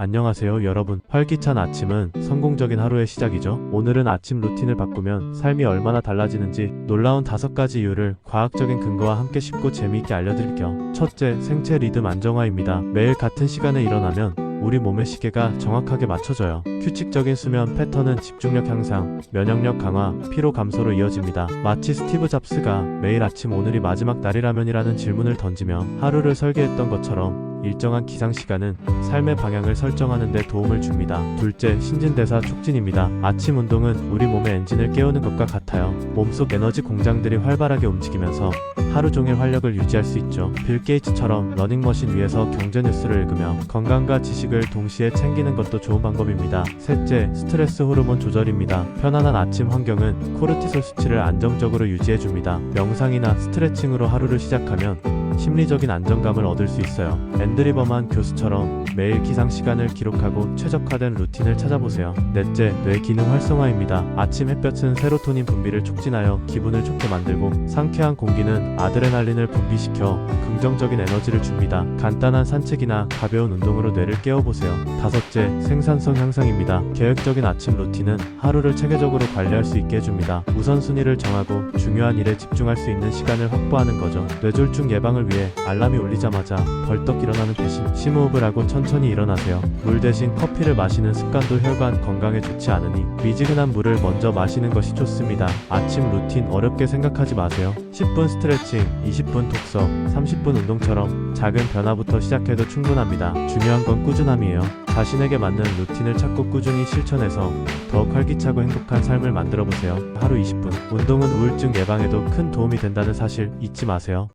안녕하세요 여러분 활기찬 아침은 성공적인 하루의 시작이죠 오늘은 아침 루틴을 바꾸면 삶이 얼마나 달라지는지 놀라운 다섯 가지 이유를 과학적인 근거와 함께 쉽고 재미있게 알려드릴게요 첫째 생체 리듬 안정화입니다 매일 같은 시간에 일어나면 우리 몸의 시계가 정확하게 맞춰져요. 규칙적인 수면 패턴은 집중력 향상, 면역력 강화, 피로 감소로 이어집니다. 마치 스티브 잡스가 매일 아침 오늘이 마지막 날이라면이라는 질문을 던지며 하루를 설계했던 것처럼 일정한 기상 시간은 삶의 방향을 설정하는 데 도움을 줍니다. 둘째, 신진대사 촉진입니다. 아침 운동은 우리 몸의 엔진을 깨우는 것과 같아요. 몸속 에너지 공장들이 활발하게 움직이면서 하루 종일 활력을 유지할 수 있죠. 빌 게이츠처럼 러닝머신 위에서 경제 뉴스를 읽으며 건강과 지식을 동시에 챙기는 것도 좋은 방법입니다. 셋째, 스트레스 호르몬 조절입니다. 편안한 아침 환경은 코르티솔 수치를 안정적으로 유지해 줍니다. 명상이나 스트레칭으로 하루를 시작하면 심리적인 안정감을 얻을 수 있어요. 앤드리버만 교수처럼 매일 기상 시간을 기록하고 최적화된 루틴을 찾아보세요. 넷째, 뇌 기능 활성화입니다. 아침 햇볕은 세로토닌 분비를 촉진하여 기분을 좋게 만들고 상쾌한 공기는 아드레날린을 분비시켜 긍정적인 에너지를 줍니다. 간단한 산책이나 가벼운 운동으로 뇌를 깨워보세요. 다섯째, 생산성 향상입니다. 계획적인 아침 루틴은 하루를 체계적으로 관리할 수 있게 해줍니다. 우선순위를 정하고 중요한 일에 집중할 수 있는 시간을 확보하는 거죠. 뇌졸중 예방을 위해 알람이 울리자마자 벌떡 일어나는 대신 심호흡을 하고 천천히 일어나세요. 물 대신 커피를 마시는 습관도 혈관 건강에 좋지 않으니 미지근한 물을 먼저 마시는 것이 좋습니다. 아침 루틴 어렵게 생각하지 마세요. 10분 스트레칭, 20분 독서, 30분 운동처럼 작은 변화부터 시작해도 충분합니다. 중요한 건 꾸준함이에요. 자신에게 맞는 루틴을 찾고 꾸준히 실천해서 더욱 활기차고 행복한 삶을 만들어 보세요. 하루 20분. 운동은 우울증 예방에도 큰 도움이 된다는 사실 잊지 마세요.